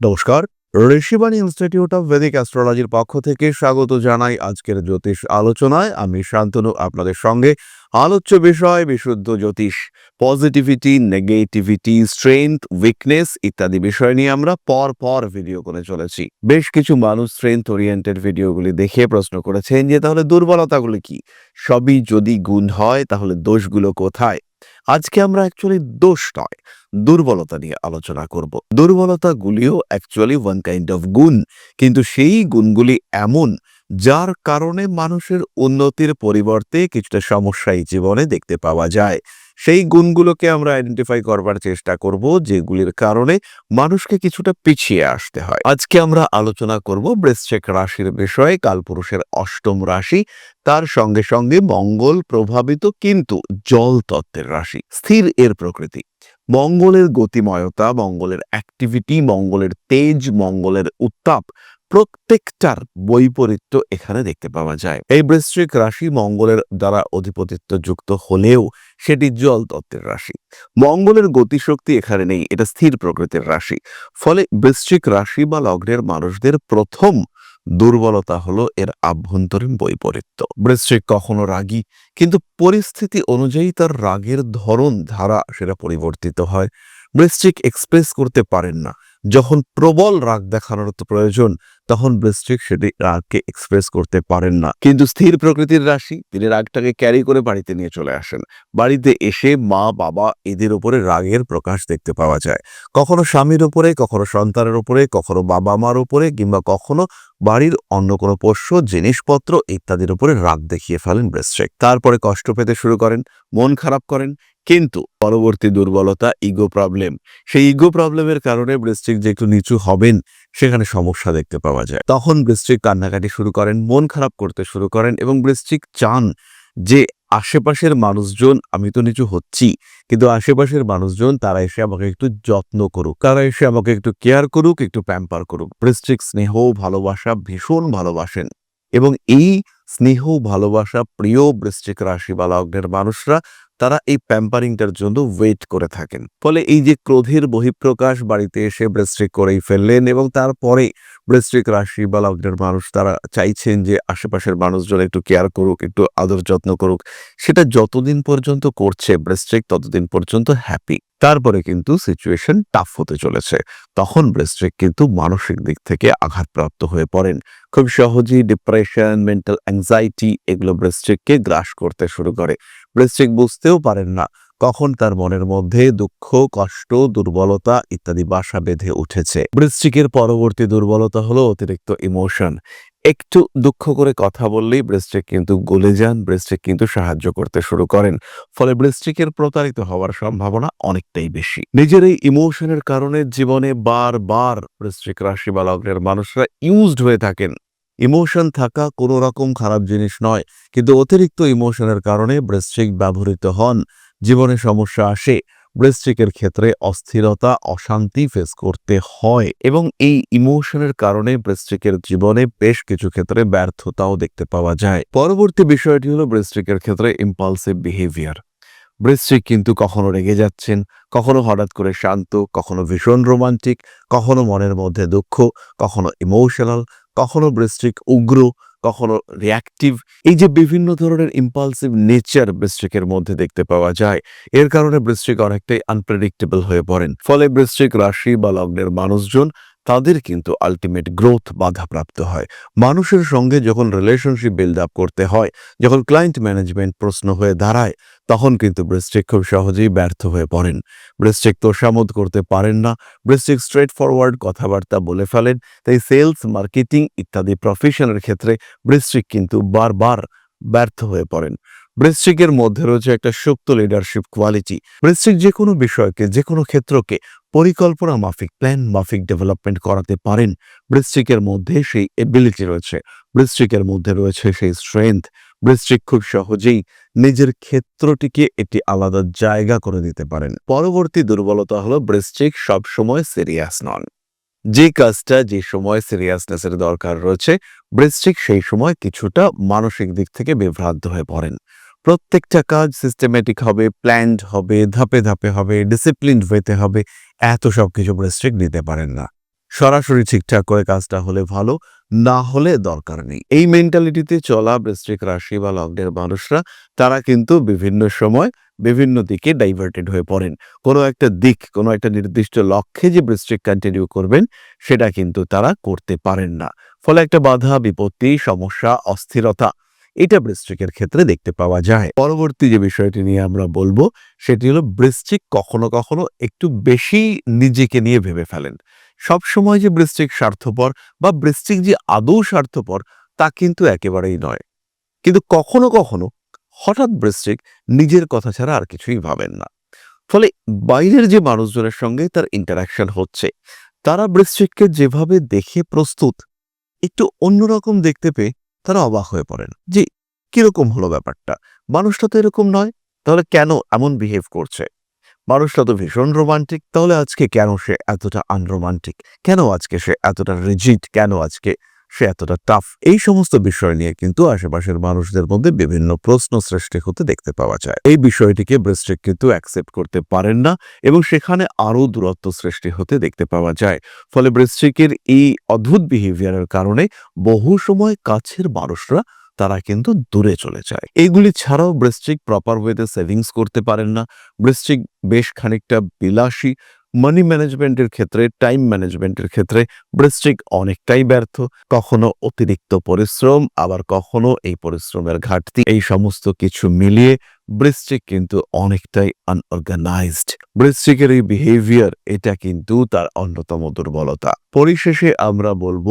নমস্কার, Rishibani institute of Vedic অ্যাস্ট্রোলজির পক্ষ থেকে স্বাগত জানাই আজকের জ্যোতিষ আলোচনায়। আমি শান্তনু, আপনাদের সঙ্গে আলোচ্য বিষয়, বিশুদ্ধ জ্যোতিষ পজিটিভিটি নেগেটিভিটি স্ট্রেংথ উইকনেস ইত্যাদি বিষয় নিয়ে আমরা পর পর ভিডিও করে চলেছি। বেশ কিছু মানুষ স্ট্রেংথ ওরিয়েন্টেড ভিডিওগুলি দেখে প্রশ্ন করেছেন যে তাহলে দুর্বলতাগুলি কি? সবই যদি গুণ হয়, তাহলে দোষগুলো কোথায়? আজকে আমরা অ্যাকচুয়ালি দোষ নয়, দুর্বলতা নিয়ে আলোচনা করব। দুর্বলতাগুলিও অ্যাকচুয়ালি ওয়ান কাইন্ড অফ গুণ, কিন্তু সেই গুণগুলি এমন যার কারণে মানুষের উন্নতির পরিবর্তে কিছুটা সমস্যাই জীবনে দেখতে পাওয়া যায়। সেই গুণগুলোকে আমরা আইডেন্টিফাই করবার চেষ্টা করব, যেগুলির কারণে মানুষকে কিছুটা পিছিয়ে আসতে হয়। আজকে আমরা আলোচনা করব বৃশ্চিক রাশির বিষয়ে, কালপুরুষের অষ্টম রাশি। তার সঙ্গে সঙ্গে মঙ্গল প্রভাবিত কিন্তু জল তত্ত্বের রাশি, স্থির এর প্রকৃতি। মঙ্গলের গতিময়তা, মঙ্গলের অ্যাক্টিভিটি মঙ্গলের তেজ, মঙ্গলের উত্তাপ প্রত্যেকটার বৈপরীত্য এখানে দেখতে পাওয়া যায়। এই বৃশ্চিক রাশি মঙ্গলের দ্বারা অধিপতিত্ব যুক্ত হলেও সেটি জল তত্ত্বের রাশি। মঙ্গলের গতিশক্তি এখানে নেই, এটা স্থির প্রকৃতির রাশি। ফলে বৃশ্চিক রাশি বা লগ্নের মানুষদের প্রথম দুর্বলতা হলো এর আভ্যন্তরীণ বৈপরীত্য। বৃশ্চিক কখনো রাগী, কিন্তু পরিস্থিতি অনুযায়ী তার রাগের ধরন, ধারা সেটা পরিবর্তিত হয়। বৃশ্চিক এক্সপ্রেস করতে পারেন না যখন প্রবল রাগ দেখানোর প্রয়োজন, তখন বৃশ্চিক সেটি রাগকে এক্সপ্রেস করতে পারেন না। কিন্তু স্থির প্রকৃতির রাশি, তিনি রাগটাকে ক্যারি করে বাড়িতে নিয়ে চলে আসেন। বাড়িতে এসে মা, বাবা এদের উপরে রাগের প্রকাশ দেখতে পাওয়া যায়। কখনো স্বামীর উপরে, কখনো সন্তানের উপরে, কখনো বাবা মার উপরে, কিংবা কখনো বাড়ির অন্য কোনো পোষ্য, জিনিসপত্র ইত্যাদির উপরে রাগ দেখিয়ে ফেলেন বৃশ্চিক তারপরে কষ্ট পেতে শুরু করেন, মন খারাপ করেন কিন্তু পরবর্তী দুর্বলতা ইগো প্রবলেম সেই ইগো প্রবলেমের কারণে বৃশ্চিক যে একটু নিচু হবেন, সেখানে সমস্যা দেখতে পাওয়া যায়। তখন বৃশ্চিক কান্নাকাটি শুরু করেন, মন খারাপ করতে শুরু করেন এবং বৃশ্চিক চান যে আশেপাশের মানুষজন, আমি তো নিচু হচ্ছি, কিন্তু আশেপাশের মানুষজন, তারা এসে আমাকে একটু যত্ন করুক, তারা এসে আমাকে একটু কেয়ার করুক, একটু প্যাম্পার করুক। বৃশ্চিক স্নেহ ভালোবাসা ভীষণ ভালোবাসেন এবং এই স্নেহ ভালোবাসা প্রিয় বৃশ্চিক রাশি বা লগ্নের মানুষরা তারা এই প্যাম্পারিংটার জন্য ওয়েট করে থাকেন। ফলে এই যে ক্রোধের বহিঃপ্রকাশ বাড়িতে এসে ব্রেস্ট্রিক করেই ফেললেন এবং তারপরে বৃশ্চিক রাশি বা লগ্নের মানুষ তারা চাইছেন যে আশেপাশের মানুষজন একটু কেয়ার করুক, একটু আদর যত্ন করুক। সেটা যতদিন পর্যন্ত করছে বৃশ্চিক ততদিন পর্যন্ত হ্যাপি তারপরে কিন্তু সিচুয়েশন টাফ হতে চলেছে। তখন বৃশ্চিক কিন্তু মানসিক দিক থেকে আঘাতপ্রাপ্ত হয়ে পড়েন। খুব সহজেই ডিপ্রেশন মেন্টাল অ্যাংজাইটি এগুলো বৃশ্চিককে গ্রাস করতে শুরু করে। বৃশ্চিক বুঝতেও পারেন না কখন তার মনের মধ্যে দুঃখ, কষ্ট, দুর্বলতা ইত্যাদি বাসা বেঁধে উঠেছে। বৃশ্চিকের পরবর্তী দুর্বলতা হলো অতিরিক্ত ইমোশন একটু দুঃখ করে কথা বললেই বৃশ্চিক কিন্তু গলে যান বৃশ্চিক কিন্তু সাহায্য করতে শুরু করেন। ফলে বৃশ্চিকের প্রতারিত হওয়ার সম্ভাবনা অনেকটাই বেশি। নিজের এই ইমোশনের কারণে জীবনে বারবার বৃশ্চিক রাশি বা লগ্নের মানুষরা ইউজড হয়ে থাকেন। ইমোশন থাকা কোনো রকম খারাপ জিনিস নয়, কিন্তু অতিরিক্ত ইমোশনের কারণে বৃশ্চিক ব্যবহৃত হন। জীবনে সমস্যা আসে। বৃশ্চিকের ক্ষেত্রে অস্থিরতা, অশান্তি ফেস করতে হয় এবং এই ইমোশনের কারণে বৃশ্চিকের জীবনে বেশ কিছু ক্ষেত্রে ব্যর্থতাও দেখতে পাওয়া যায়। পরবর্তী বিষয়টি হলো বৃশ্চিকের ক্ষেত্রে ইম্পালসিভ বিহেভিয়ার বৃশ্চিক কিন্তু কখনো রেগে যাচ্ছেন, কখনো হঠাৎ করে শান্ত, কখনো ভীষণ রোমান্টিক কখনো মনের মধ্যে দুঃখ, কখনো ইমোশনাল কখনো বৃশ্চিক উগ্র কখনো রিয়াক্টিভ এই যে বিভিন্ন ধরনের ইম্পালসিভ নেচার বৃশ্চিকের মধ্যে দেখতে পাওয়া যায়, এর কারণে বৃশ্চিক অনেকটাই আনপ্রেডিক্টেবল হয়ে পড়েন। ফলে বৃশ্চিক রাশি বা লগ্নের মানুষজন তাদের কিন্তু আলটিমেট গ্রোথ বাধাপ্রাপ্ত হয়। মানুষের সঙ্গে যখন রিলেশনশিপ বিল্ড আপ করতে হয়, যখন ক্লায়েন্ট ম্যানেজমেন্ট প্রশ্ন হয়ে দাঁড়ায়, তখন কিন্তু বৃশ্চিক খুব সহজেই ব্যর্থ হয়ে পড়েন। বৃশ্চিক তোষামোদ করতে পারেন না বৃশ্চিক স্ট্রেট ফরওয়ার্ড কথাবার্তা বলে ফেলেন, তাই সেলস মার্কেটিং ইত্যাদি প্রফেশনের ক্ষেত্রে বৃশ্চিক কিন্তু বারবার ব্যর্থ হয়ে পড়েন। বৃশ্চিকের মধ্যে রয়েছে একটা সুপ্ত লিডারশিপ কোয়ালিটি বৃশ্চিক যে কোনো বিষয়কে, যে কোনো ক্ষেত্রকে পরিকল্পনা মাফিক প্ল্যান মাফিক ডেভেলপমেন্ট করাতে পারেন। বৃশ্চিকের মধ্যে সেই এবিলিটি রয়েছে। বৃশ্চিকের মধ্যে রয়েছে সেই স্ট্রেংথ বৃশ্চিক খুব সহজেই নিজের ক্ষেত্রটিকে একটি আলাদা জায়গা করে দিতে পারেন। পরবর্তী দুর্বলতা হলো বৃশ্চিক সবসময় সিরিয়াস নন। যে কাজটা যে সময় সিরিয়াসনেসের দরকার রয়েছে, বৃশ্চিক সেই সময় কিছুটা মানসিক দিক থেকে বিভ্রান্ত হয়ে পড়েন। প্রত্যেকটা কাজ সিস্টেমেটিক হবে প্ল্যান্ড হবে, ধাপে ধাপে হবে ডিসিপ্লিন হইতে হবে, এত সব কিছু বৃশ্চিক নিতে পারেন না। সরাসরি ঠিকঠাক করে কাজটা হলে ভালো, না হলে দরকার নেই। এই মেন্টালিটিতে চলা বৃশ্চিক রাশি বা লগ্নের মানুষরা, তারা কিন্তু বিভিন্ন সময় বিভিন্ন দিকে ডাইভার্টেড হয়ে পড়েন। কোনো একটা দিক, কোনো একটা নির্দিষ্ট লক্ষ্যে যে বৃশ্চিক কন্টিনিউ করবেন, সেটা কিন্তু তারা করতে পারেন না। ফলে একটা বাধা, বিপত্তি, সমস্যা, অস্থিরতা এটা বৃশ্চিকের ক্ষেত্রে দেখতে পাওয়া যায়। পরবর্তী যে বিষয়টি নিয়ে আমরা বলব, সেটি হলো বৃশ্চিক কখনো কখনো একটু বেশি নিজেকে নিয়ে ভেবে ফেলেন। সব সময় যে বৃশ্চিক স্বার্থপর বা বৃশ্চিক যে আদৌ স্বার্থপর, তা কিন্তু একেবারেই নয়। কিন্তু কখনো কখনো হঠাৎ বৃশ্চিক নিজের কথা ছাড়া আর কিছুই ভাবেন না। ফলে বাইরের যে মানুষজনের সঙ্গে তার ইন্টারাকশন হচ্ছে, তারা বৃশ্চিককে যেভাবে দেখে প্রস্তুত, একটু অন্যরকম দেখতে পেয়ে তারা অবাক হয়ে পড়েন। জি। কীরকম হলো ব্যাপারটা? মানুষটা তো এরকম নয়। তাহলে কেন এমন বিহেভ করছে? মানুষটা তো ভীষণ রোমান্টিক তাহলে আজকে কেন সে এতটা আনরোমান্টিক কেন আজকে সে এতটা রিজিড কেন আজকে সে এতটা টাফ এই সমস্ত বিষয় নিয়ে কিন্তু আশেপাশের মানুষদের মধ্যে বিভিন্ন প্রশ্ন সৃষ্টি হতে দেখতে পাওয়া যায়। এই বিষয়টিকে বৃশ্চিক কিন্তু অ্যাকসেপ্ট করতে পারেন না এবং সেখানে আরও দূরত্ব সৃষ্টি হতে দেখতে পাওয়া যায়। ফলে বৃশ্চিকের এই অদ্ভুত বিহেভিয়ারের কারণে বহু সময় কাছের মানুষরা তারা কিন্তু দূরে চলে যায়। এইগুলি ছাড়াও বৃশ্চিক প্রপার ওয়েতে সেভিংস করতে পারেন না। বৃশ্চিক বেশ খানিকটা বিলাসী মানি ম্যানেজমেন্টের ক্ষেত্রে টাইম ম্যানেজমেন্টের ক্ষেত্রে বৃশ্চিক অনেকটাই ব্যর্থ। কখনো অতিরিক্ত পরিশ্রম, আবার কখনো এই পরিশ্রমের ঘাটতি। এই সমস্ত কিছু মিলিয়ে বৃশ্চিক কিন্তু অনেকটাই আনঅর্গানাইজড বৃশ্চিকের এই বিহেভিয়ার এটা কিন্তু তার অন্যতম দুর্বলতা। পরিশেষে আমরা বলব,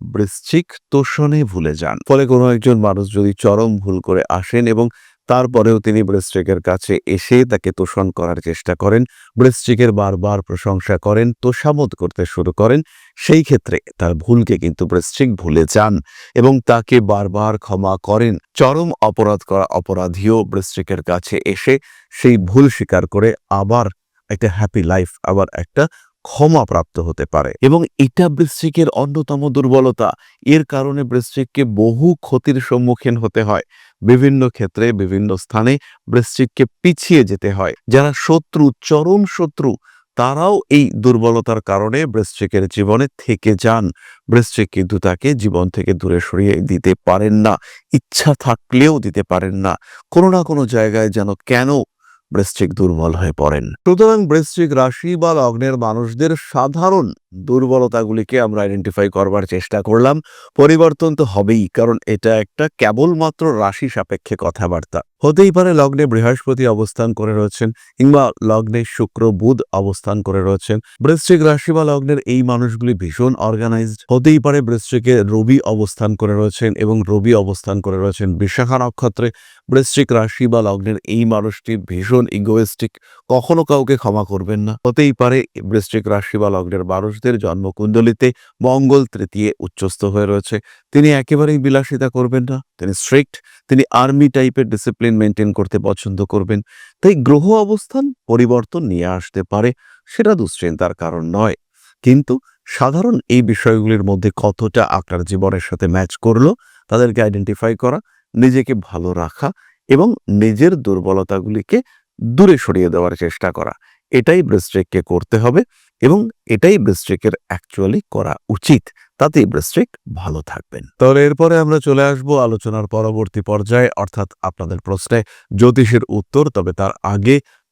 বৃশ্চিক তোষণে ভুলে যান। ফলে কোনো একজন মানুষ যদি চরম ভুল করে আসেন এবং তারপরেও তিনি বৃশ্চিকের কাছে এসে তাকে তোষণ করার চেষ্টা করেন বৃশ্চিকের বারবার প্রশংসা করেন তোষামত করতে শুরু করেন। সেই ক্ষেত্রে তার ভুলকে কিন্তু বৃশ্চিক ভুলে যান এবং তাকে বারবার ক্ষমা করেন। চরম অপরাধ করা অপরাধীও বৃশ্চিকের কাছে এসে সেই ভুল স্বীকার করে আবার একটা হ্যাপি লাইফ আবার একটা ক্ষমা প্রাপ্ত হতে পারে। এবং এটা বৃশ্চিকের অন্যতম দুর্বলতা। এর কারণে বৃশ্চিককে বহু ক্ষতির সম্মুখীন হতে হয়। বিভিন্ন ক্ষেত্রে, বিভিন্ন স্থানে বৃশ্চিককে পিছিয়ে যেতে হয়। যারা শত্রু, চরম শত্রু, তারাও এই দুর্বলতার কারণে বৃশ্চিকের জীবনে থেকে যান। বৃশ্চিক কিন্তু তাকে জীবন থেকে দূরে সরিয়ে দিতে পারেন না, ইচ্ছা থাকলেও দিতে পারেন না। কোনো না কোনো জায়গায় যেন কেন বৃশ্চিক দুর্বল হয়ে পড়েন। সুতরাং বৃশ্চিক রাশি বা লগ্নের মানুষদের সাধারণ দুর্বলতাগুলিকে আমরা আইডেন্টিফাই করবার চেষ্টা করলাম। পরিবর্তন তো হবেই, কারণ এটা একটা কেবলমাত্র রাশি সাপেক্ষে কথাবার্তা। হতেই পারে লগ্নে বৃহস্পতি অবস্থান করে রয়েছেন, কিংবা লগ্নে শুক্র বুধ অবস্থান করে রয়েছেন। বৃশ্চিক রাশি বা লগ্নের এই মানুষগুলি ভীষণ অর্গানাইজড হতেই পারে বৃশ্চিকে রবি অবস্থান করে রয়েছেন এবং রবি অবস্থান করে রয়েছেন বিশাখা নক্ষত্রে। বৃশ্চিক রাশি বা লগ্নের এই মানুষটি ভীষণ ইগোয়েস্টিক কখনো কাউকে ক্ষমা করবেন না। হতেই পারে বৃশ্চিক রাশি বা লগ্নের মানুষদের জন্মকুণ্ডলিতে মঙ্গল তৃতীয় উচ্চস্থ হয়ে রয়েছে। তিনি একেবারেই বিলাসিতা করবেন না, তিনি স্ট্রিক্ট তিনি আর্মি টাইপের ডিসিপ্লিন মেনটেন করতে পছন্দ করবেন। তাই গ্রহ অবস্থান পরিবর্তন নিয়ে আসতে পারে, সেটা দুশ্চিন্তার কারণ নয়। কিন্তু সাধারণ এই বিষয়গুলির মধ্যে কতটা আপনার জীবনের সাথে ম্যাচ করল, তাদেরকে আইডেন্টিফাই করা, নিজেকে ভালো রাখা এবং নিজের দুর্বলতাগুলিকে দূরে সরিয়ে দেওয়ার চেষ্টা করা, এটাই বৃশ্চিককে করতে হবে। এবং এটাই বৃশ্চিকের অ্যাকচুয়ালি করা উচিত। তাতে বৃশ্চিক ভালো থাকবেন। তাহলে এরপরে আমরা চলে আসব আলোচনার পরবর্তী পর্যায়ে, অর্থাৎ আপনাদের প্রশ্নে জ্যোতিষের উত্তর, তবে তার আগে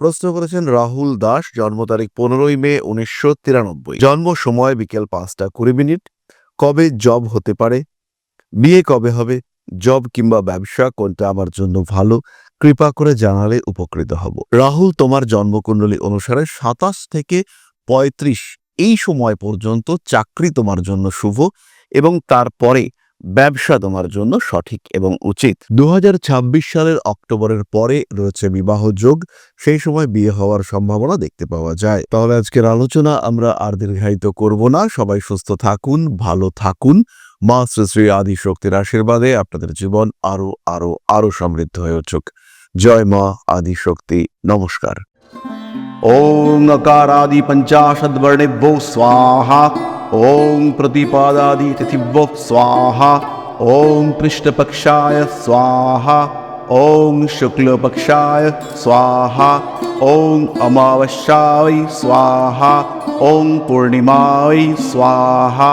প্রশ্ন করেছেন রাহুল দাস, জন্ম তারিখ পনেরোই মে উনিশশো তিরানব্বই। জন্ম সময় বিকেল পাঁচটা কুড়ি মিনিট। কবে জব হতে পারে? বিয়ে কবে হবে? জব কিংবা ব্যবসা কোনটা আমার জন্য ভালো? কৃপা করে জানালে উপকৃত হব। রাহুল, তোমার জন্মকুণ্ডলী অনুসারে সাতাশ থেকে পঁয়ত্রিশ এই সময় পর্যন্ত চাকরি তোমার জন্য শুভ এবং তারপরে ব্যবসা তোমার জন্য সঠিক এবং উচিত। দু সালের অক্টোবরের পরে রয়েছে বিবাহ যোগ, সেই সময় বিয়ে হওয়ার সম্ভাবনা দেখতে পাওয়া যায়। তাহলে আজকের আলোচনা আমরা আর দীর্ঘায়িত করব না। সবাই সুস্থ থাকুন, ভালো থাকুন। মা শ্রী শ্রী আদি শক্তির আশীর্বাদে আপনাদের জীবন আরও আরও আরও সমৃদ্ধ হয়ে উঠুক। জয় মা আদি শক্তি নমস্কার ওম নকারাদি পঞ্চাশদ্বর্ণেভ্যো স্বাহা। ॐ प्रतिपादादितिथिभ्यो स्वाहा ॐ पृष्ठपक्षाय स्वाहा ॐ शुक्लपक्षाय स्वाहा ॐ अमावस्याय स्वाहा ॐ पूर्णिमाय स्वाहा